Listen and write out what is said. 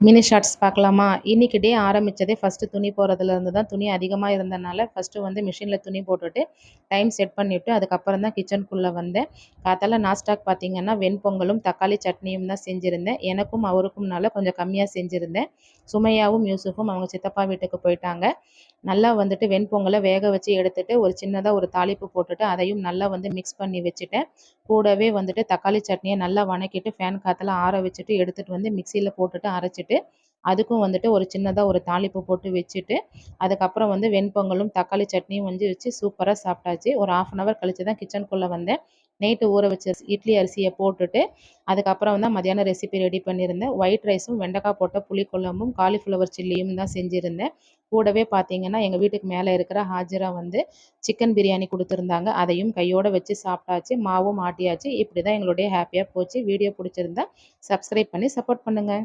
Mini shorts பார்க்கலாமா? இன்றைக்கி டே ஆரம்பித்ததே first துணி போகிறதுலேருந்து தான். துணி அதிகமாக இருந்தனால ஃபஸ்ட்டு வந்து மிஷினில் துணி போட்டுட்டு டைம் செட் பண்ணிவிட்டு அதுக்கப்புறம் தான் கிச்சனுக்குள்ளே வந்தேன். காத்தால நாஸ்டாக் பார்த்தீங்கன்னா வெண்பொங்கலும் தக்காளி சட்னியும் தான் செஞ்சுருந்தேன். எனக்கும் அவருக்கும்னால கொஞ்சம் கம்மியாக செஞ்சுருந்தேன். சுமையாவும் யூசுஃபும் அவங்க சித்தப்பா வீட்டுக்கு போயிட்டாங்க. நல்லா வந்துட்டு வெண்பொங்கலை வேக வச்சு எடுத்துட்டு ஒரு சின்னதாக ஒரு தாளிப்பு போட்டுட்டு அதையும் நல்லா வந்து மிக்ஸ் பண்ணி வச்சுட்டேன். கூடவே வந்துட்டு தக்காளி சட்னியை நல்லா வணக்கிட்டு ஃபேன் காற்றுல ஆற வச்சுட்டு எடுத்துகிட்டு வந்து மிக்சியில் போட்டுட்டு அரைச்சிட்டு அதுக்கும் வந்துட்டு ஒரு சின்னதாக ஒரு தாளிப்பு போட்டு வச்சுட்டு அதுக்கப்புறம் வந்து வெண்பொங்கலும் தக்காளி சட்னியும் வந்து வச்சு சூப்பராக சாப்பிட்டாச்சு. ஒரு ஆஃப் அன் ஹவர் கழித்து தான் கிச்சனுக்குள்ளே வந்தேன். நைட்டு ஊற வச்ச இட்லி அரிசியை போட்டுட்டு அதுக்கப்புறம் தான் மதியானம் ரெசிபி ரெடி பண்ணியிருந்தேன். ஒயிட் ரைஸும் வெண்டைக்காய் போட்ட புளிக்குழம்பும் காலிஃப்ளவர் சில்லியும் தான் செஞ்சுருந்தேன். கூடவே பார்த்தீங்கன்னா எங்கள் வீட்டுக்கு மேலே இருக்கிற ஹாஜிரா வந்து சிக்கன் பிரியாணி கொடுத்துருந்தாங்க. அதையும் கையோடு வச்சு சாப்பிட்டாச்சு மாவும் ஆட்டியாச்சு. இப்படி தான் எங்களுடைய ஹாப்பியாக போச்சு. வீடியோ பிடிச்சிருந்தா சப்ஸ்கிரைப் பண்ணி சப்போர்ட் பண்ணுங்கள்